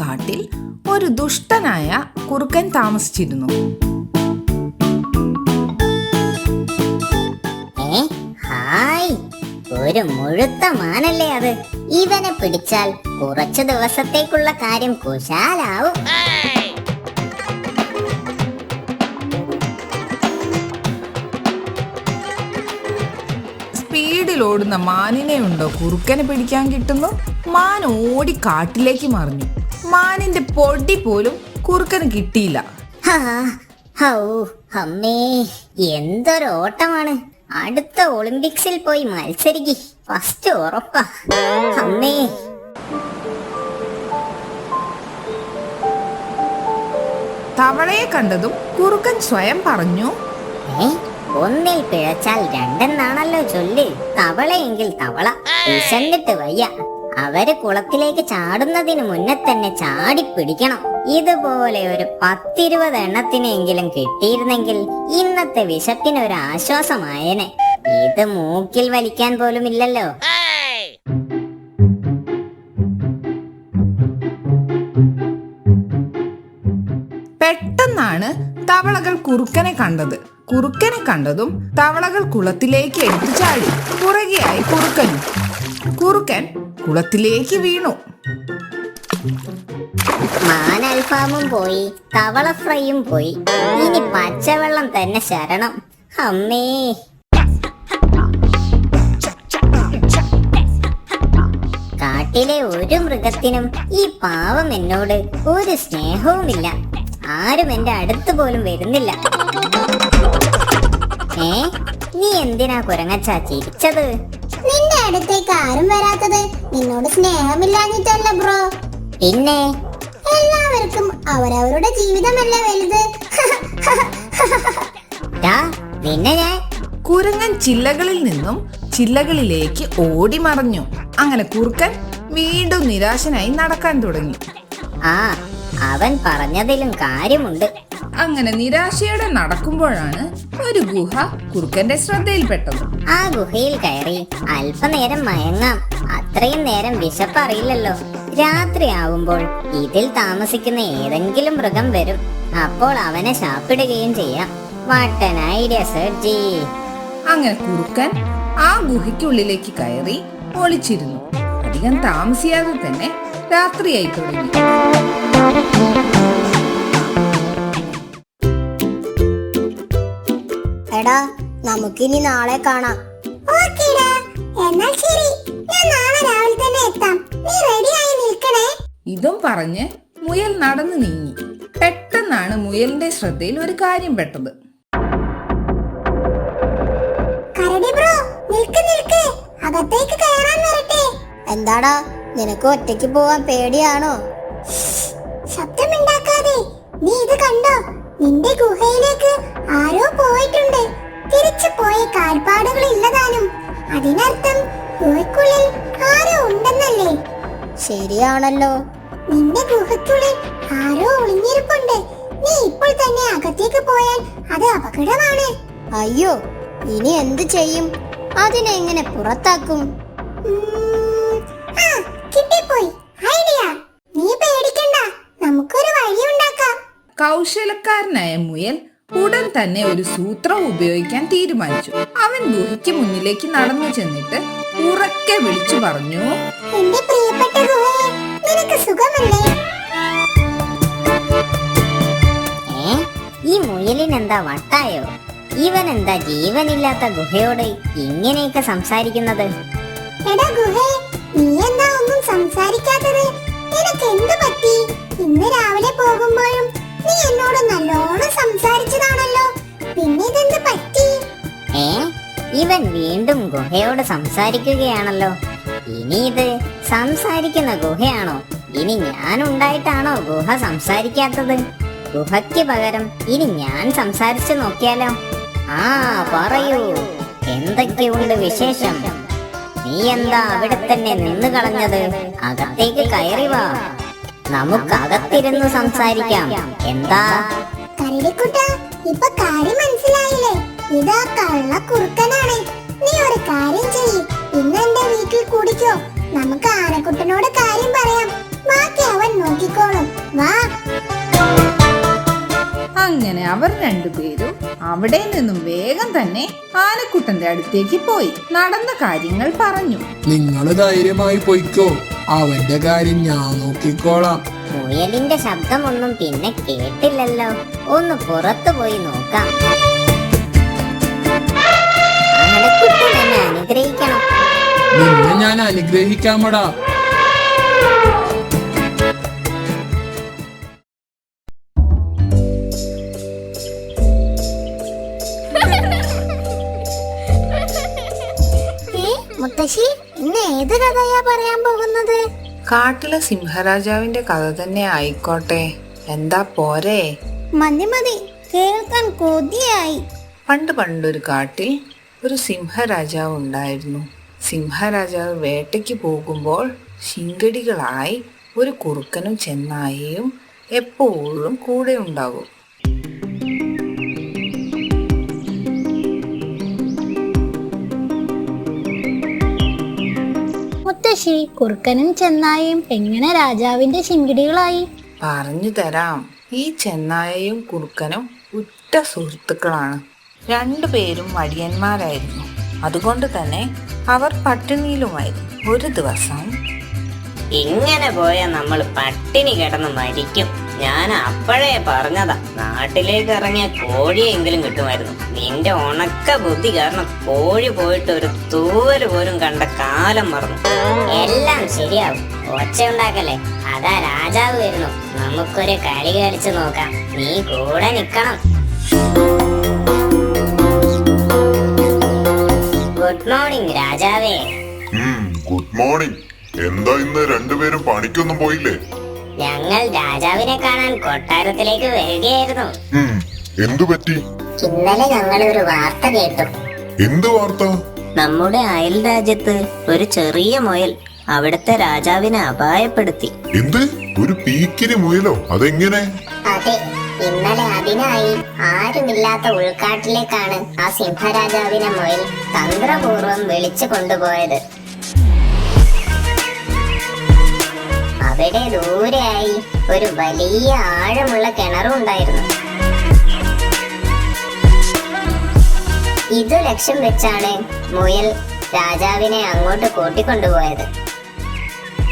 കാട്ടിൽ ഒരു ദുഷ്ടനായ കുറുക്കൻ താമസിച്ചിരുന്നു. ഹായ്. ഒരു മുഴുത്ത മാനല്ലേ അത്. ഇവനെ പിടിച്ചാൽ കുറച്ചു ദിവസത്തേക്കുള്ള കാര്യം കുശാലാവും. സ്പീഡിൽ ഓടുന്ന മാനിനെ ഉണ്ടോ കുറുക്കനെ പിടിക്കാൻ കിട്ടുന്നു? മാൻ ഓടി കാട്ടിലേക്ക് മറിഞ്ഞു. മാനിന്റെ പൊടി പോലും കുറുക്കന് കിട്ടിയില്ല. അമ്മേ എന്തൊരു ഓട്ടമാണ് അടുത്ത ഒളിമ്പിക്സിൽ പോയി മത്സരിക്ക് ഫസ്റ്റ് ഉറപ്പാ. അമ്മേ. തവളയെ കണ്ടതും കുറുക്കൻ സ്വയം പറഞ്ഞു ഒന്നിൽ പിഴച്ചാൽ രണ്ടെന്നാണല്ലോ ചൊല്ല്. തവളയെങ്കിൽ തവള വിശന്നിട്ട് വയ്യ. അവർ കുളത്തിലേക്ക് ചാടുന്നതിന് മുന്നേ തന്നെ ചാടി പിടിക്കണം. ഇതുപോലെ ഒരു പത്തിരുപത് എണ്ണത്തിനെങ്കിലും കിട്ടിയിരുന്നെങ്കിൽ ഇന്നത്തെ വിശപ്പിന് ഒരു ആശ്വാസമായേനെ. ഇത് മൂക്കിൽ വലിക്കാൻ പോലും ഇല്ലല്ലോ പെട്ടെന്നാണ് തവളകൾ കുറുക്കനെ കണ്ടത്. കുറുക്കനെ കണ്ടതും തവളകൾ കുളത്തിലേക്ക് എടുത്തു ചാടി. പുറകെയായി കുറുക്കനും. കുറുക്കൻ കുളത്തിലേക്ക് വീണു. മാനൽഫാമും പോയി തവള ഫ്രൈയും പോയി. ഇനി പച്ചവെള്ളം തന്നെ ശരണം. അമ്മേ. കാട്ടിലെ ഒരു മൃഗത്തിനും ഈ പാവം എന്നോട് ഒരു സ്നേഹവുമില്ല. ആരും എന്റെ അടുത്ത് പോലും വരുന്നില്ല. ഏ? നീ എന്തിനാ കുരങ്ങച്ചാ ചിരിച്ചത്? അടുത്തേക്ക് ആരും വരാത്തത്? നിന്നോട് സ്നേഹമില്ലാഞ്ഞിട്ടല്ല ബ്രോ. പിന്നെ? എല്ലാവർക്കും അവരവരുടെ ജീവിതമല്ലേ വലുത്. പിന്നെ ഞാൻ? കുരങ്ങൻ ചില്ലകളിൽ നിന്നും ചില്ലകളിലേക്ക് ഓടി മറഞ്ഞു. അങ്ങനെ കുറുക്കൻ വീണ്ടും നിരാശനായി നടക്കാൻ തുടങ്ങി. ആ അവൻ പറഞ്ഞതിലും കാര്യമുണ്ട്. അങ്ങനെ നിരാശയോടെ നടക്കുമ്പോഴാണ് ഒരു ഗുഹ കുറുക്കന്റെ ശ്രദ്ധയിൽപ്പെട്ടത്. ആ ഗുഹയിൽ കയറി അല്പനേരം മയങ്ങാം. അത്രയും നേരം വിശപ്പറിയില്ലല്ലോ രാത്രിയാവുമ്പോൾ ഇതിൽ താമസിക്കുന്ന ഏതെങ്കിലും മൃഗം വരും. അപ്പോൾ അവനെ ശാപ്പിടുകയും ചെയ്യാം. വാട്ടൻ ഐഡിയ സർജി അങ്ങനെ കുറുക്കൻ ആ ഗുഹയ്ക്കുള്ളിലേക്ക് കയറി ഒളിച്ചിരുന്നു. അധികം താമസിയാതെ തന്നെ രാത്രിയായി തുടങ്ങി. എടാ നമുക്കിനി നാളെ കാണാം. ഓക്കേടാ. എന്നാൽ ശരി. ഞാൻ നാളെ രാവിലെ തന്നെ എത്താം. നീ റെഡിയായി നിൽക്കണേ? ഇതും പറഞ്ഞ് മുയൽ നടന്നു നീങ്ങി. പെട്ടെന്നാണ് മുയലിന്റെ ശ്രദ്ധയിൽ ഒരു കാര്യം പെട്ടത്. കരടി ബ്രോ നിൽക്ക് നിൽക്ക്. അകത്തേക്ക് കയറാൻ വരട്ടെ. എന്താടാ നിനക്ക് ഒറ്റയ്ക്ക് പോവാൻ പേടിയാണോ? ശബ്ദമുണ്ടാക്കാതെ നീ ഇത് കണ്ടോ? നിന്റെ ഗുഹയിലേക്ക് ആരോ പോയിട്ടുണ്ട്. തിരിച്ചു പോയ കാൽപ്പാടുകൾ ഇല്ലതാനും. അതിനർത്ഥം ഗുഹയ്ക്കുള്ളിൽ ആരോ ഉണ്ടെന്നല്ലേ? ശരിയാണല്ലോ. നിന്റെ ഗുഹയ്ക്കുള്ളിൽ ആരോ ഒളിഞ്ഞിരിപ്പുണ്ട്. നീ ഇപ്പോൾ തന്നെ അകത്തേക്ക് പോയാൽ അത് അപകടമാണ്. അയ്യോ ഇനി എന്ത് ചെയ്യും? അതിനെങ്ങനെ പുറത്താക്കും? കിട്ടിപ്പോയി. ഐഡിയ. നീ പേടിക്കണ്ട. നമുക്കൊരു വഴി ഉണ്ടാക്കാം കൗശലക്കാരനായ മുയൽ ഉടൻ തന്നെ ഒരു സൂത്രം ഉപയോഗിക്കാൻ തീരുമാനിച്ചു. അവൻ ഗുഹയ്ക്ക് മുന്നിലേക്ക് നടന്നു ചെന്നിട്ട് ഉറക്കെ വിളിച്ചു പറഞ്ഞു എന്റെ പ്രിയപ്പെട്ട നിനക്ക് സുഖമല്ലേ? ഈ മുയലിനെന്താ വട്ടായോ? ഇവൻ എന്താ ജീവനില്ലാത്ത ഗുഹയോട് ഇങ്ങനെയൊക്കെ സംസാരിക്കുന്നത്? നീ എന്താ ഒന്നും സംസാരിക്കാത്തത്? നിനക്ക് എന്ത് പറ്റി? ഇന്ന് രാവിലെ പോകുമ്പോഴും നീ എന്നോട് നല്ലോണം സംസാരിച്ചതാണല്ലോ. പിന്നെ ഇതെന്ത് പറ്റി? ഏ ഇവൻ വീണ്ടും ഗുഹയോട് സംസാരിക്കുകയാണല്ലോ. ഇനി ഇത് സംസാരിക്കുന്ന ഗുഹയാണോ? ഇനി ഞാൻ ഉണ്ടായിട്ടാണോ ഗുഹ സംസാരിക്കാത്തത്? ഗുഹയ്ക്ക് പകരം ഇനി ഞാൻ സംസാരിച്ചു നോക്കിയാലോ? ആ പറയൂ. എന്തൊക്കെയുണ്ട് വിശേഷം? നീ എന്താ അവിടെ തന്നെ നിന്ന് കളഞ്ഞത്? അകത്തേക്ക് കയറി വാ. നമുക്ക് അകത്തിരുന്ന് സംസാരിക്കാം. എന്താ? കരടിക്കുട്ട ഇപ്പൊ കാര്യം മനസ്സിലായില്ലേ? ഇതാ കള്ള കുറുക്കനാണ്. നീ ഒരു കാര്യം ചെയ്യ്. ഇന്ന് എന്റെ വീട്ടിൽ കൂടിക്കോ. നമുക്ക് ആനക്കുട്ടനോട് കാര്യം പറയാം. ബാക്കി അവൻ നോക്കിക്കോളും. വാ. അങ്ങനെ അവർ രണ്ടുപേരും അവിടെ നിന്നും വേഗം തന്നെ ആനക്കുട്ടന്റെ അടുത്തേക്ക് പോയി. നടന്ന കാര്യങ്ങൾ പറഞ്ഞു. നിങ്ങൾ ധൈര്യമായി പൊയ്ക്കോ. അവന്റെ കാര്യം ഞാൻ നോക്കിക്കോളാം. മുയലിന്റെ ശബ്ദമൊന്നും പിന്നെ കേട്ടില്ലല്ലോ. ഒന്ന് പുറത്തു പോയി നോക്കാം. ആനക്കുട്ടൻ എന്നെ അനുഗ്രഹിക്കണം. നിന്നെ ഞാൻ അനുഗ്രഹിക്കാമടാ. ഏ മുത്തശ്ശി? ഏത് കഥയാ പറയാൻ പോകുന്നത്? കാട്ടിലെ സിംഹരാജാവിന്റെ കഥ തന്നെ ആയിക്കോട്ടെ. എന്താ പോരെ? മതി മതി. കേൾക്കാൻ കൊതിയായി. പണ്ട് പണ്ടൊരു കാട്ടിൽ ഒരു സിംഹരാജാവ് ഉണ്ടായിരുന്നു. സിംഹരാജാവ് വേട്ടയ്ക്ക് പോകുമ്പോൾ ശിങ്കടികളായി ഒരു കുറുക്കനും ചെന്നായയും എപ്പോഴും കൂടെ ഉണ്ടാകും. മുത്തശ്ശി കുറുക്കനും ചെന്നായയും എങ്ങനെ രാജാവിന്റെ ശിങ്കിടികളായി പറഞ്ഞു തരാം. ഈ ചെന്നായയും കുറുക്കനും ഉറ്റ സുഹൃത്തുക്കളാണ്. രണ്ടുപേരും മടിയന്മാരായിരുന്നു അതുകൊണ്ട് തന്നെ അവർ പട്ടിണിയിലുമായിരുന്നു. ഒരു ദിവസം ഇങ്ങനെ പോയാൽ നമ്മൾ പട്ടിണി കിടന്ന് മരിക്കും. ഞാൻ അപ്പോഴേ പറഞ്ഞതാ നാട്ടിലേക്ക് ഇറങ്ങിയ കോഴിയെങ്കിലും കിട്ടുമായിരുന്നു. നിന്റെ ഉണക്ക ബുദ്ധി കാരണം കോഴി പോയിട്ട് ഒരു തൂവൽ പോലും കണ്ട കാലം മറന്നു. എല്ലാം ശരിയാവും. ഒച്ച ഉണ്ടാക്കല്ലേ? അതാ രാജാവ് വരുന്നു. നമുക്കൊരു കളി കളിച്ചു നോക്കാം. നീ കൂടെ നിക്കണം. ഗുഡ് മോർണിംഗ് രാജാവേ. ഗുഡ് മോർണിംഗ് എന്താ ഇന്ന് രണ്ടുപേരും പണിക്കൊന്നും പോയില്ലേ? ഞങ്ങൾ രാജാവിനെ കാണാൻ കൊട്ടാരത്തിലേക്ക് വരികയായിരുന്നു. എന്തു പറ്റി? ഇന്നലെ ഞങ്ങൾ ഒരു വാർത്ത കേട്ടു. എന്ത് വാർത്ത? നമ്മുടെ അയൽ രാജ്യത്ത് ഒരു ചെറിയ മുയൽ അവിടത്തെ രാജാവിനെ അപായപ്പെടുത്തി. എന്ത്? ഒരു പീക്കിരി മുയലോ? അതെങ്ങനെ? അതെ ഇന്നലെ അതിനായി ആരുമില്ലാത്ത ഉൾക്കാട്ടിലേക്കാണ് ആ സിംഹരാജാവിനെ മുയൽ തന്ത്രപൂർവം വിളിച്ചു കൊണ്ടുപോയത്. അവിടെ ദൂരെയായി ഒരു വലിയ ആഴമുള്ള കിണറും ഉണ്ടായിരുന്നു. ഇത് ലക്ഷ്യം വെച്ചാണ് മുയൽ രാജാവിനെ അങ്ങോട്ട് കൂട്ടിക്കൊണ്ടുപോയത്.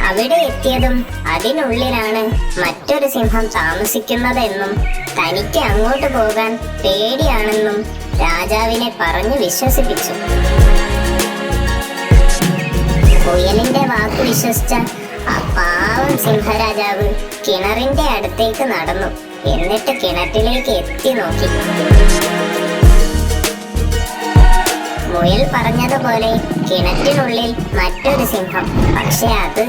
അവിടെ എത്തിയതും അതിനുള്ളിലാണ് മറ്റൊരു സിംഹം താമസിക്കുന്നതെന്നും തനിക്ക് അങ്ങോട്ട് പോകാൻ പേടിയാണെന്നും രാജാവിനെ പറഞ്ഞു വിശ്വസിപ്പിച്ചു. മുയലിന്റെ വാക്ക് വിശ്വസിച്ച ആ സിംഹരാജാവ് കിണറിന്റെ അടുത്തേക്ക് നടന്നു. എന്നിട്ട് കിണറ്റിലേക്ക് എത്തി നോക്കി. മുയൽ പറഞ്ഞതുപോലെ കിണറ്റിനുള്ളിൽ മറ്റൊരു സിംഹം. പക്ഷെ അത്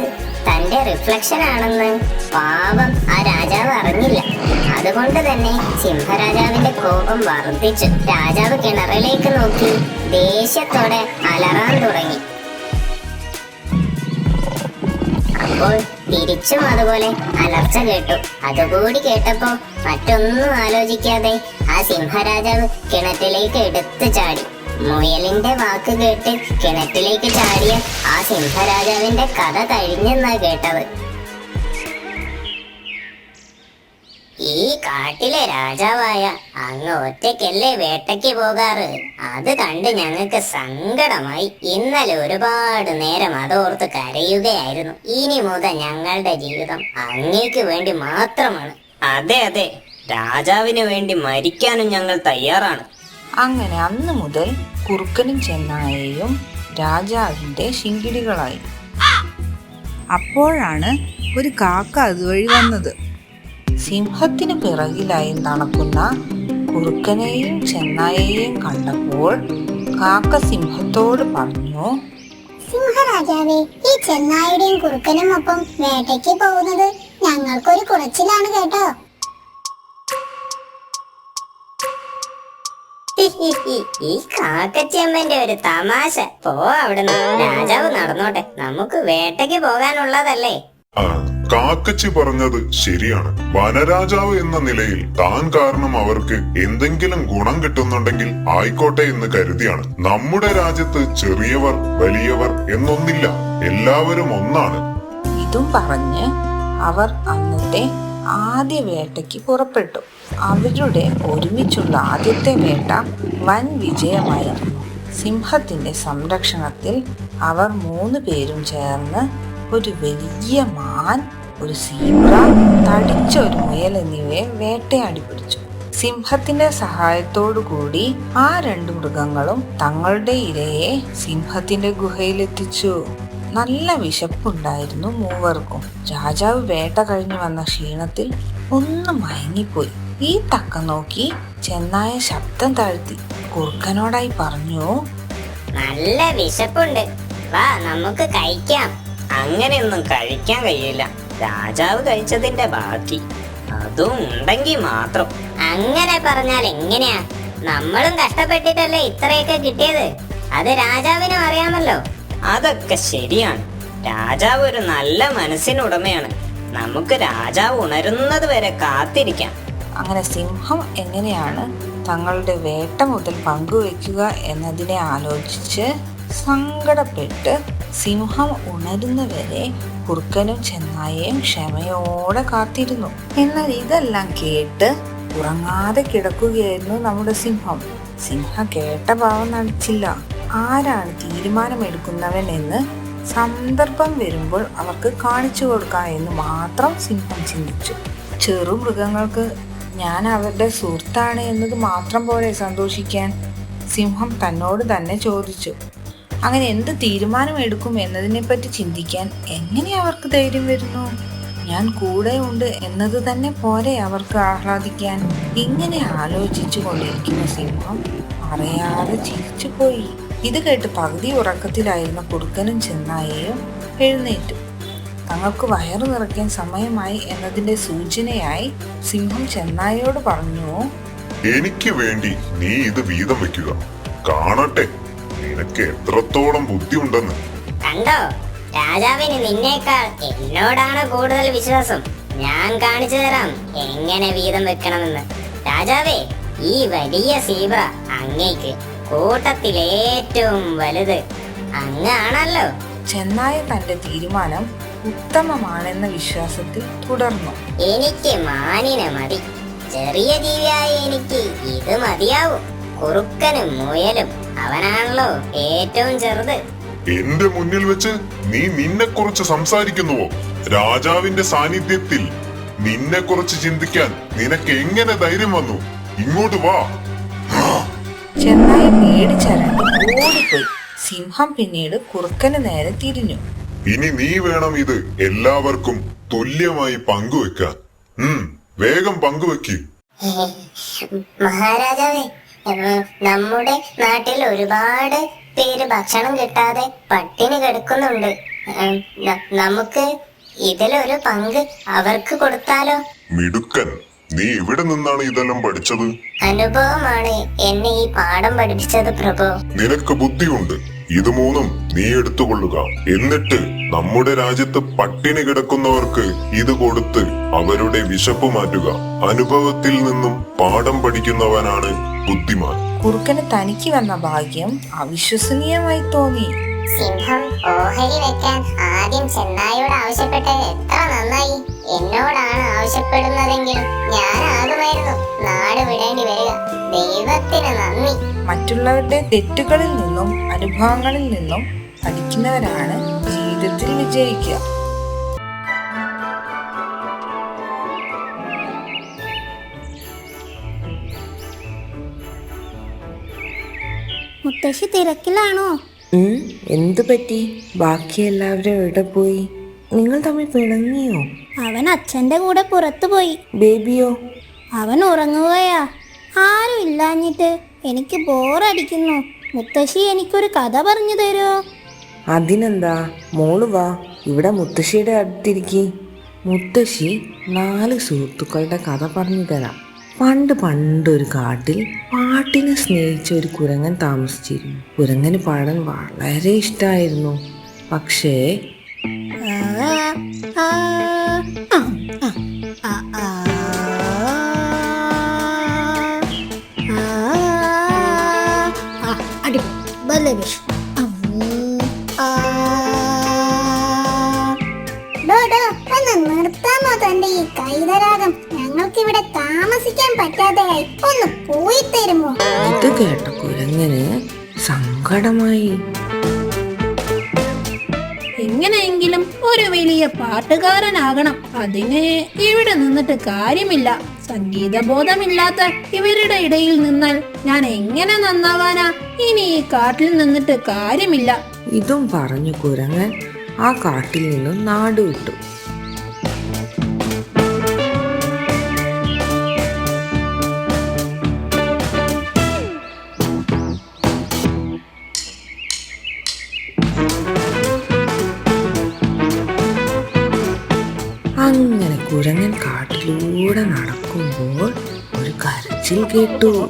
തന്റെ റിഫ്ലക്ഷൻ ആണെന്ന് പാവം ആ രാജാവ് അറിഞ്ഞില്ല. അതുകൊണ്ട് തന്നെ സിംഹരാജാവിന്റെ കോപം വർദ്ധിച്ചു. രാജാവ് കിണറിലേക്ക് നോക്കി ദേഷ്യത്തോടെ അലറാൻ തുടങ്ങി. അപ്പോൾ തിരിച്ചും അതുപോലെ അലർച്ച കേട്ടു. അതുകൂടി കേട്ടപ്പോ മറ്റൊന്നും ആലോചിക്കാതെ ആ സിംഹരാജാവ് കിണറ്റിലേക്ക് എടുത്തു ചാടി. മുയലിന്റെ വാക്ക് കേട്ട് കിണറ്റിലേക്ക് ചാടിയ ആ സിംഹരാജാവിന്റെ കഥ കഴിഞ്ഞെന്നാ കേട്ടത്. ഈ കാട്ടിലെ രാജാവായ അങ്ങ് ഒറ്റയ്ക്കല്ലേ വേട്ടയ്ക്ക് പോകാറ്? അത് കണ്ട് ഞങ്ങൾക്ക് സങ്കടമായി. ഇന്നലെ ഒരുപാട് നേരം അതോർത്ത് കരയുകയായിരുന്നു. ഇനി മുതൽ ഞങ്ങളുടെ ജീവിതം അങ്ങേക്ക് വേണ്ടി മാത്രമാണ്. അതെ അതെ. രാജാവിന് വേണ്ടി മരിക്കാനും ഞങ്ങൾ തയ്യാറാണ്. അങ്ങനെ അന്ന് മുതൽ കുറുക്കനും ചെന്നായയും രാജാവിന്റെ ശിങ്കിടികളായി. അപ്പോഴാണ് ഒരു കാക്ക അതുവഴി വന്നത്. സിംഹത്തിന് പിറകിലായി നടക്കുന്ന കുറുക്കനെയും ചെന്നായയെയും കണ്ടപ്പോൾ കാക്ക സിംഹത്തോട് പറഞ്ഞു സിംഹരാജാവേ ഈ ചെന്നായുടെയും കുറുക്കനും ഒപ്പം വേട്ടയ്ക്ക് പോകുന്നത് ഞങ്ങൾക്കൊരു കുറച്ചിലാണ് കേട്ടോ. ഈ കാക്കച്ചമ്മന്റെ ഒരു തമാശ. പോ അവിടുന്ന്. രാജാവ് നടന്നോട്ടെ. നമുക്ക് വേട്ടയ്ക്ക് പോകാനുള്ളതല്ലേ? കാക്കച്ചി പറഞ്ഞത് ശരിയാണ്. വനരാജാവ് എന്ന നിലയിൽ താൻ കാരണം അവർക്ക് എന്തെങ്കിലും ഗുണം കിട്ടുന്നുണ്ടെങ്കിൽ ആയിക്കോട്ടെ എന്ന് കരുതിയാണ്. നമ്മുടെ രാജ്യത്ത് ചെറിയവർ വലിയവർ എന്നൊന്നില്ല. എല്ലാവരും ഒന്നാണ്. ഇതും പറഞ്ഞ് അവർ അന്നത്തെ ആദ്യ വേട്ടയ്ക്ക് പുറപ്പെട്ടു. അവരുടെ ഒരുമിച്ചുള്ള ആദ്യത്തെ വേട്ട വൻ വിജയമായിരുന്നു. സിംഹത്തിന്റെ സംരക്ഷണത്തിൽ അവർ മൂന്ന് പേരും ചേർന്ന് ഒരു വലിയ മാൻ ഒരു സീബ്ര തടിച്ച ഒരു മുയൽ എന്നിവയെ വേട്ടയാടി പിടിച്ചു. സിംഹത്തിന്റെ സഹായത്തോടു കൂടി ആ രണ്ട് മൃഗങ്ങളും തങ്ങളുടെ ഇരയെ സിംഹത്തിന്റെ ഗുഹയിലെത്തിച്ചു. നല്ല വിശപ്പുണ്ടായിരുന്നു മൂവർക്കും. രാജാവ് വേട്ട കഴിഞ്ഞു വന്ന ക്ഷീണത്തിൽ ഒന്ന് മയങ്ങിപ്പോയി. ഈ തക്ക നോക്കി ചെന്നായ ശബ്ദം താഴ്ത്തി. കുർക്കനോടായി പറഞ്ഞു നല്ല വിശപ്പുണ്ട്. വാ നമുക്ക് കഴിക്കാം. അങ്ങനെയൊന്നും കഴിക്കാൻ കഴിയില്ല. രാജാവ് കഴിച്ചതിന്റെ ബാക്കി. അതും ഉണ്ടെങ്കിൽ മാത്രം. അങ്ങനെ പറഞ്ഞാൽ എങ്ങനെയാ? നമ്മളും കഷ്ടപ്പെട്ടിട്ടല്ലേ ഇത്രയൊക്കെ കിട്ടിയത്? അത് രാജാവിനും അറിയാമല്ലോ. അതൊക്കെ ശരിയാണ്. രാജാവ് ഒരു നല്ല മനസ്സിനുടമയാണ്. നമുക്ക് രാജാവ് ഉണരുന്നത് വരെ കാത്തിരിക്കാം. അങ്ങനെ സിംഹം എങ്ങനെയാണ് തങ്ങളുടെ വേട്ട മുതൽ പങ്കുവെക്കുക എന്നതിനെ ആലോചിച്ച് സങ്കടപ്പെട്ട് സിംഹം ഉണരുന്നവരെ കുറുക്കനും ചെന്നായയും ക്ഷമയോടെ കാത്തിരുന്നു. എന്നാൽ ഇതെല്ലാം കേട്ട് ഉറങ്ങാതെ കിടക്കുകയായിരുന്നു നമ്മുടെ സിംഹം. സിംഹം കേട്ട ഭാവം നടിച്ചില്ല. ആരാണ് തീരുമാനമെടുക്കുന്നവൻ എന്ന് സന്ദർഭം വരുമ്പോൾ അവർക്ക് കാണിച്ചു കൊടുക്കാം എന്ന് മാത്രം സിംഹം ചിന്തിച്ചു. ചെറു മൃഗങ്ങൾക്ക് ഞാൻ അവരുടെ സുഹൃത്താണ് എന്നത് മാത്രം പോലെ സന്തോഷിക്കാൻ? സിംഹം തന്നോട് തന്നെ ചോദിച്ചു. അങ്ങനെ എന്ത് തീരുമാനമെടുക്കും എന്നതിനെപ്പറ്റി ചിന്തിക്കാൻ എങ്ങനെ അവർക്ക് ധൈര്യം വരുന്നു? ഞാൻ കൂടെ ഉണ്ട് എന്നത് തന്നെ പോരെ അവർക്ക് ആഹ്ലാദിക്കാൻ. ഇങ്ങനെ ആലോചിച്ചു കൊണ്ടിരിക്കുന്ന സിംഹം അറിയാതെ ചിരിച്ചു പോയി. ഇത് കേട്ട് പകുതി ഉറക്കത്തിലായിരുന്ന കുറുക്കനും ചെന്നായയും എഴുന്നേറ്റു. തങ്ങൾക്ക് വയറു നിറയ്ക്കാൻ സമയമായി എന്നതിന്റെ സൂചനയായി സിംഹം ചെന്നായയോട് പറഞ്ഞു എനിക്ക് വേണ്ടി നീ ഇത് വീതം വെക്കുക കാണട്ടെ. നിനക്ക് എത്രത്തോളം ബുദ്ധിയുണ്ടെന്ന്. കണ്ടോ? രാജാവിന് നിന്നേക്കാൾ എന്നോടാണ് കൂടുതൽ വിശ്വാസം. ഞാൻ കാണിച്ചു തരാം എങ്ങനെ വീതം വെക്കണമെന്ന്. രാജാവേ ഈ വലിയ സീബ്ര അങ്ങേക്ക് കൂട്ടത്തിൽ ഏറ്റവും വലുത് അങ്ങാണല്ലോ. ചെന്നായ തന്റെ തീരുമാനം ഉത്തമമാണെന്ന വിശ്വാസത്തിൽ തുടർന്നു. എനിക്ക് മാനിനെ മതി. ചെറിയ ജീവിയായ എനിക്ക് ഇത് മതിയാവും. കുറുക്കനും മുയലും അവനാണല്ലോ ഏറ്റവും ചെറുത്. എന്റെ മുന്നിൽ വെച്ച് നീ നിന്നെ കുറിച്ച് സംസാരിക്കുന്നുവോ? രാജാവിന്റെ സാന്നിധ്യത്തിൽ നിന്നെ കുറിച്ച് ചിന്തിക്കാൻ നിനക്ക് എങ്ങനെ ധൈര്യം വന്നു? ഇങ്ങോട്ട് വാ. ചെന്നായി പേടിച്ചരണ്ട് ഓടിപ്പോയി. സിംഹം പിന്നീട് കുറുക്കന് നേരെ തിരിഞ്ഞു. ഇനി നീ വേണം ഇത് എല്ലാവർക്കും തുല്യമായി പങ്കുവെക്കാൻ. ഉം വേഗം പങ്കുവെക്കൂ. മഹാരാജാവേ നമ്മുടെ നാട്ടിൽ ഒരുപാട് പേര് ഭക്ഷണം കിട്ടാതെ പട്ടിണി കിടക്കുന്നുണ്ട്. നമുക്ക് ഇതിലൊരു പങ്ക് അവർക്ക് കൊടുത്താലോ? മിടുക്കൻ. നീ എവിടെ നിന്നാണ് ഇതെല്ലാം പഠിച്ചത്? അനുഭവമാണ് എന്നെ ഈ പാഠം പഠിപ്പിച്ചത് പ്രഭു. നിനക്ക് ബുദ്ധിയുണ്ട്. ഇത് മൂന്നും നീ എടുത്തുകൊള്ളുക. എന്നിട്ട് നമ്മുടെ രാജ്യത്ത് പട്ടിണി കിടക്കുന്നവർക്ക് ഇത് കൊടുത്ത് അവരുടെ വിശപ്പ് മാറ്റുക. അനുഭവത്തിൽ നിന്നും പാഠം പഠിക്കുന്നവനാണ് ബുദ്ധിമാൻ. കുറുക്കന് തനിക്ക് വന്ന ഭാഗ്യം അവിശ്വസനീയമായി തോന്നി. സിംഹം ഓഹരി വെക്കാൻ ആദ്യം ചെന്നായോട് ആവശ്യപ്പെട്ടത് എത്ര നന്നായി. എന്നോടാണ് ആവശ്യപ്പെടുന്നതെങ്കിൽ ഞാൻ ആകുമായിരുന്നു. നാട് വിടേണ്ടി വരിക. ദൈവത്തിന് നന്ദി. മറ്റുള്ളവരുടെ തെറ്റുകളിൽ നിന്നും അനുഭവങ്ങളിൽ നിന്നും പഠിക്കുന്നവരാണ് ജീവിതത്തിൽ വിജയിക്കുക. മുത്തശ്ശി തിരക്കിലാണോ? എന്തു എന്ത് പറ്റി? ബാക്കി എല്ലാവരും എവിടെ പോയി? നിങ്ങൾ തമ്മിൽ പിണങ്ങിയോ? അവൻ അച്ഛന്റെ കൂടെ പുറത്തു പോയി ബേബിയോ? അവൻ ഉറങ്ങുകയാ. ആരും ഇല്ലാഞ്ഞിട്ട്. എനിക്ക് ബോറടിക്കുന്നു. മുത്തശ്ശി എനിക്കൊരു കഥ പറഞ്ഞു തരുമോ അതിനെന്താ? മോൾ വാ. ഇവിടെ മുത്തശ്ശിയുടെ അടുത്തിരിക്കി. മുത്തശ്ശി നാല് സുഹൃത്തുക്കളുടെ കഥ പറഞ്ഞു തരാം. പണ്ട് പണ്ടൊരു കാട്ടിൽ പാട്ടിനെ സ്നേഹിച്ച ഒരു കുരങ്ങൻ താമസിച്ചിരുന്നു. കുരങ്ങന് പാടാൻ വളരെ ഇഷ്ടമായിരുന്നു പക്ഷേ ആ, അടിപൊളി നല്ല വിഷ് നിർത്താൻ തന്റെ ഈ കൈതരാഗം? ഞങ്ങൾക്ക് ഇവിടെ താമസിക്കാൻ പറ്റാതെയായി. ഒന്ന് പോയി തരുമോ? ഇത് കേട്ട കുരങ്ങന് സങ്കടമായി. എങ്ങനെയെങ്കിലും ഒരു വലിയ പാട്ടുകാരനാകണം. അതിന് ഇവിടെ നിന്നിട്ട് കാര്യമില്ല. സംഗീത സംഗീതബോധമില്ലാത്ത ഇവരുടെ ഇടയിൽ നിന്നാൽ ഞാൻ എങ്ങനെ നന്നാവാനാ? ഇനി ഈ കാട്ടിൽ നിന്നിട്ട് കാര്യമില്ല. ഇതും പറഞ്ഞു കുരങ്ങൻ ആ കാട്ടിൽ നിന്നും നാട് വിട്ടു. അങ്ങനെ കുരങ്ങൻ കാട്ടിലൂടെ നടക്കുമ്പോൾ ഒരു കരച്ചിൽ കേട്ടു.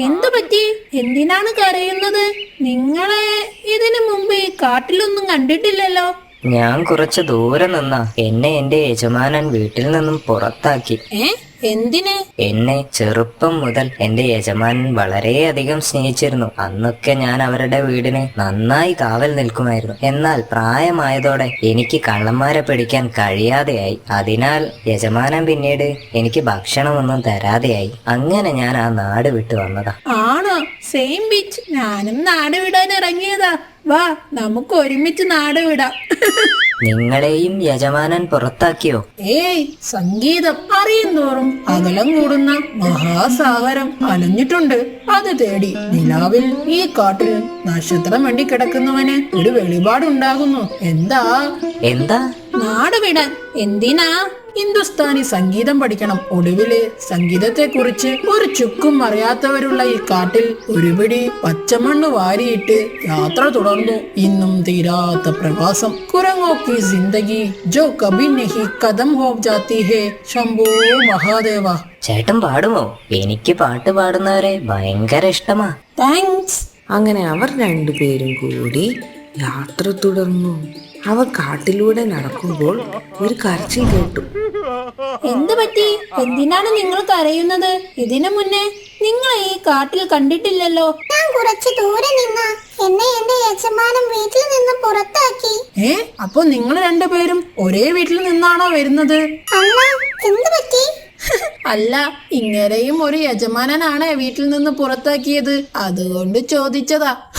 എന്തു പറ്റി? എന്തിനാണ് കരയുന്നത്? നിങ്ങളെ ഇതിനു മുമ്പ് ഈ കാട്ടിലൊന്നും കണ്ടിട്ടില്ലല്ലോ. ഞാൻ കുറച്ച് ദൂരെ നിന്ന എന്നെ എന്റെ യജമാനൻ വീട്ടിൽ നിന്നും പുറത്താക്കി. ഏ? എന്തിന്? എന്നെ ചെറുപ്പം മുതൽ എന്റെ യജമാനൻ വളരെയധികം സ്നേഹിച്ചിരുന്നു. അന്നൊക്കെ ഞാൻ അവരുടെ വീടിന് നന്നായി കാവൽ നിൽക്കുമായിരുന്നു. എന്നാൽ പ്രായമായതോടെ എനിക്ക് കള്ളന്മാരെ പിടിക്കാൻ കഴിയാതെയായി. അതിനാൽ യജമാനൻ പിന്നീട് എനിക്ക് ഭക്ഷണമൊന്നും തരാതെയായി. അങ്ങനെ ഞാൻ ആ നാട് വിട്ടു വന്നതാ. ആണോ? സെയിം ബീച്ച് ഞാനും നാട് വിടാൻ ഇറങ്ങിയതാ. വാ നമുക്ക് ഒരുമിച്ച് നാട് വിടാം. നിങ്ങളെയും യജമാനൻ പുറത്താക്കിയോ? ഏയ് സംഗീതം അറിയുന്നോറും അകലം കൂടുന്ന മഹാസാഗരം അലഞ്ഞിട്ടുണ്ട്. അത് തേടി നിലാവിൽ ഈ കാട്ടിൽ നക്ഷത്രം വേണ്ടി കിടക്കുന്നവന് ഒരു വെളിപാടുണ്ടാകുന്നു. എന്താ? എന്താ? നാട് വിടാൻ എന്തിനാ? ഹിന്ദുസ്ഥാനി സംഗീതം പഠിക്കണം. ഒടുവിൽ സംഗീതത്തെ കുറിച്ച് ഒരു ചുക്കും അറിയാത്തവരുള്ള ഈ കാട്ടിൽ ഒരുപിടി പച്ചമണ്ണ് വാരിയിട്ട് യാത്ര തുടർന്നു. ഇന്നും തീരാത്ത പ്രവാസം. കുരങ്ങോ കി ജിന്ദഗി. ജോ കബി നഹി കദം ഹോ ജാത്തി ഹേ. ശംഭോ മഹാദേവ. ചേട്ടൻ പാടുമോ? എനിക്ക് പാട്ട് പാടുന്നവരെ ഭയങ്കര ഇഷ്ടമാ. താങ്ക്സ്. അങ്ങനെ അവർ രണ്ടുപേരും കൂടി യാത്ര തുടർന്നു. അവർ കാട്ടിലൂടെ നടക്കുമ്പോൾ ഒരു കരച്ചിൽ കേട്ടു. എന്ത് പറ്റി? എന്തിനാണ് നിങ്ങൾ കരയുന്നത്? ഇതിനു മുന്നേ നിങ്ങൾ ഈ കാട്ടിൽ കണ്ടിട്ടില്ലല്ലോ. ഞാൻ കുറച്ച് ദൂരെ നിന്ന എന്നെ എന്റെ യജമാനൻ വീട്ടിൽ നിന്ന് പുറത്താക്കി. ഏ? അപ്പൊ നിങ്ങൾ രണ്ടുപേരും ഒരേ വീട്ടിൽ നിന്നാണോ വരുന്നത്? അല്ല എന്ത് പറ്റി? അല്ല ഇങ്ങനെയും ഒരു യജമാനനാണ് വീട്ടിൽ നിന്ന് പുറത്താക്കിയത്. അതുകൊണ്ട് ചോദിച്ചതാ.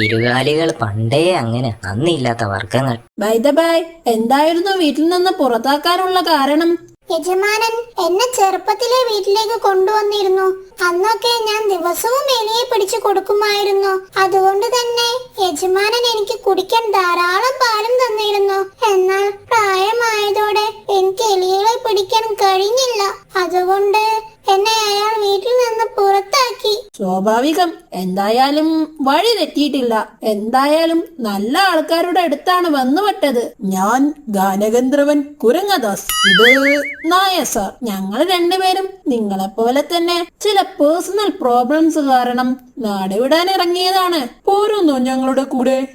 ഇരുകാലികൾ പണ്ടേ അങ്ങനെ നന്ദിയില്ലാത്ത വർഗങ്ങൾ ബൈ ബൈ എന്തായിരുന്നു വീട്ടിൽ നിന്ന് പുറത്താക്കാനുള്ള കാരണം? യജമാനൻ എന്നെ ചെറുപ്പത്തിലെ വീട്ടിലേക്ക് കൊണ്ടുവന്നിരുന്നു. അന്നൊക്കെ ഞാൻ ദിവസവും എലിയെ പിടിച്ചു കൊടുക്കുമായിരുന്നു. അതുകൊണ്ട് തന്നെ യജമാനൻ എനിക്ക് കുടിക്കാൻ ധാരാളം പാലും തന്നിരുന്നു. എന്നാൽ പ്രായമായതോടെ എനിക്ക് എലികളെ പിടിക്കാൻ കഴിഞ്ഞില്ല. അതുകൊണ്ട് എന്നെ അയാൾ വീട്ടിൽ നിന്ന് പുറത്താക്കി. സ്വാഭാവികം. എന്തായാലും വഴി തെറ്റിയിട്ടില്ല. എന്തായാലും നല്ല ആൾക്കാരുടെ അടുത്താണ് വന്നുപെട്ടത് ഞാൻ ഗാനഗന്ധർവൻ കുരങ്ങദാസ്. ഇത് നായ സാർ. ഞങ്ങൾ രണ്ടുപേരും നിങ്ങളെ പോലെ തന്നെ ചില പേഴ്സണൽ പ്രോബ്ലംസ് കാരണം നാട് വിടാൻ ഇറങ്ങിയതാണ് പോരുന്നു ഞങ്ങളുടെ കൂടെ.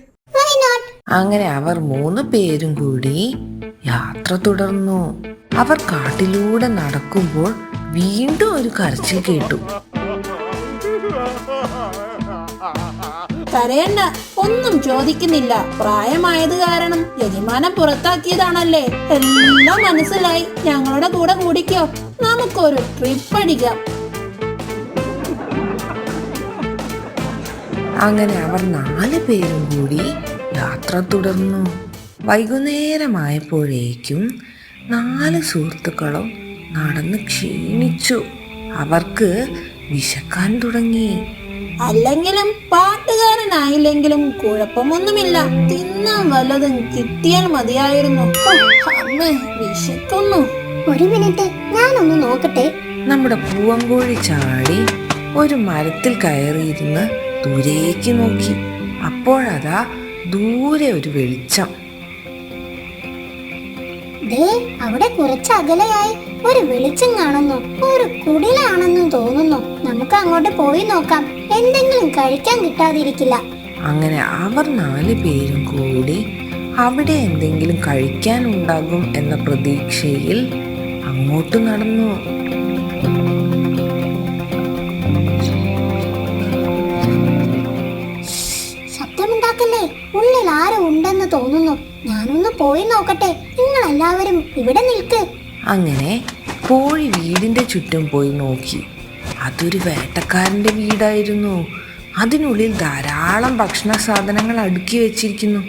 നോട്ട് അങ്ങനെ അവർ മൂന്ന് പേരും കൂടി യാത്ര തുടർന്നു. അവർ കാട്ടിലൂടെ നടക്കുമ്പോൾ വീണ്ടും ഒരു കരച്ചിൽ കേട്ടു. കരയണ്ട ഒന്നും ചോദിക്കുന്നില്ല. പ്രായമായത് കാരണം യജമാനം പുറത്താക്കിയതാണല്ലേ? എല്ലാം മനസ്സിലായി. ഞങ്ങളുടെ കൂടെ കൂടിക്കോ. നമുക്കൊരു ട്രിപ്പ് അടിക്കാം. അങ്ങനെ അവർ നാല് പേരും കൂടി യാത്ര തുടർന്നു. വൈകുന്നേരമായപ്പോഴേക്കും നാല് സുഹൃത്തുക്കളും നടന്ന് ക്ഷീണിച്ചു. അവർക്ക് വിശക്കാൻ തുടങ്ങി. അല്ലെങ്കിലും പാട്ടുകാരനായില്ലെങ്കിലും കുഴപ്പമൊന്നുമില്ല. തിന്നാൻ വല്ലതും കിട്ടിയാൽ മതിയായിരുന്നു. അമ്മേ വിശക്കുന്നു. ഒരു മിനിറ്റ് ഞാനൊന്ന് നോക്കട്ടെ. നമ്മുടെ പൂവങ്കോഴി ചാടി ഒരു മരത്തിൽ കയറിയിരുന്ന് ദൂരേക്ക് നോക്കി. അപ്പോഴതാ ദൂരെ ഒരു വെളിച്ചം. ദേ അവിടെ കുറച്ച് അകലെയായി ഒരു വെളിച്ചം കാണുന്നു. ഒരു കുടിലാണെന്നും തോന്നുന്നു. നമുക്ക് അങ്ങോട്ട് പോയി നോക്കാം. എന്തെങ്കിലും കഴിക്കാൻ കിട്ടാതിരിക്കില്ല. അങ്ങനെ അവർ നാല് പേരും കൂടി അവിടെ എന്തെങ്കിലും കഴിക്കാൻ ഉണ്ടാകും എന്ന പ്രതീക്ഷയിൽ അങ്ങോട്ട് നടന്നു. ശബ്ദമുണ്ടാക്കല്ലേ? ഉള്ളിൽ ആരും ഉണ്ടെന്ന് തോന്നുന്നു. ഞാനൊന്ന് പോയി നോക്കട്ടെ. നിങ്ങൾ എല്ലാവരും ഇവിടെ നിൽക്ക്. അങ്ങനെ കോഴി വീടിന്റെ ചുറ്റും പോയി നോക്കി. അതൊരു വേട്ടക്കാരന്റെ വീടായിരുന്നു. അതിനുള്ളിൽ ധാരാളം ഭക്ഷണ സാധനങ്ങൾ അടുക്കി വെച്ചിരിക്കുന്നു.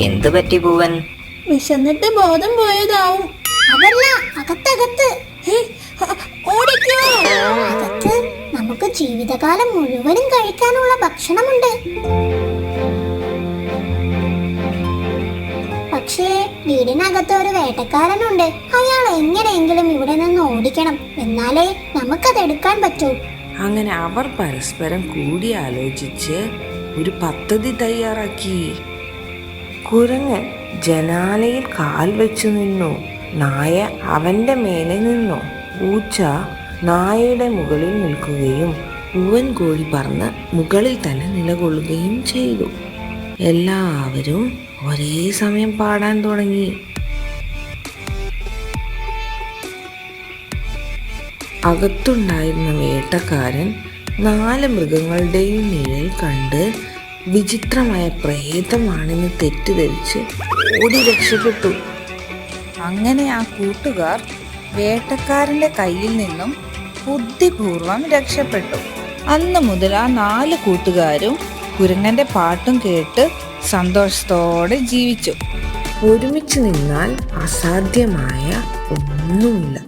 എന്തു പറ്റി പൂവൻ? വിശന്നിട്ട് ബോധം പോയതാവും. അതല്ല അകത്തകത്ത്. ഓടിക്കോ. അകത്ത് നമുക്ക് ജീവിതകാലം മുഴുവനും കഴിക്കാനുള്ള ഭക്ഷണമുണ്ട്. വീടിനകത്ത് ഒരു വേട്ടക്കാരനുണ്ട്. അയാൾ എങ്ങനെയെങ്കിലും ഇവിടെ നിന്ന് ഓടിക്കണം. എന്നാലേ നമുക്കത് എടുക്കാൻ പറ്റൂ. അങ്ങനെ അവർ പരസ്പരം കൂടി ആലോചിച്ച് ഒരു പദ്ധതി തയ്യാറാക്കി. കുരങ്ങൻ ജനാലയിൽ കാൽ വെച്ചു നിന്നു. നായ അവന്റെ മേലെ നിന്നു. പൂച്ച നായയുടെ മുകളിൽ നിൽക്കുകയും പൂവൻ കോഴി പറന്ന് മുകളിൽ തന്നെ നിലകൊള്ളുകയും ചെയ്തു. എല്ലാവരും ഒരേ സമയം പാടാൻ തുടങ്ങി. അകത്തുണ്ടായിരുന്ന വേട്ടക്കാരൻ നാല് മൃഗങ്ങളുടെയും നിഴൽ കണ്ട് വിചിത്രമായ പ്രേതമാണെന്ന് തെറ്റിദ്ധരിച്ച് ഓടി രക്ഷപ്പെട്ടു. അങ്ങനെ ആ കൂട്ടുകാർ വേട്ടക്കാരന്റെ കയ്യിൽ നിന്നും ബുദ്ധിപൂർവം രക്ഷപ്പെട്ടു. അന്ന് മുതൽ ആ നാല് കൂട്ടുകാരും കുരങ്ങന്റെ പാട്ടും കേട്ട് സന്തോഷത്തോടെ ജീവിച്ചു. ഒരുമിച്ച് നിന്നാൽ അസാധ്യമായ ഒന്നുമില്ല.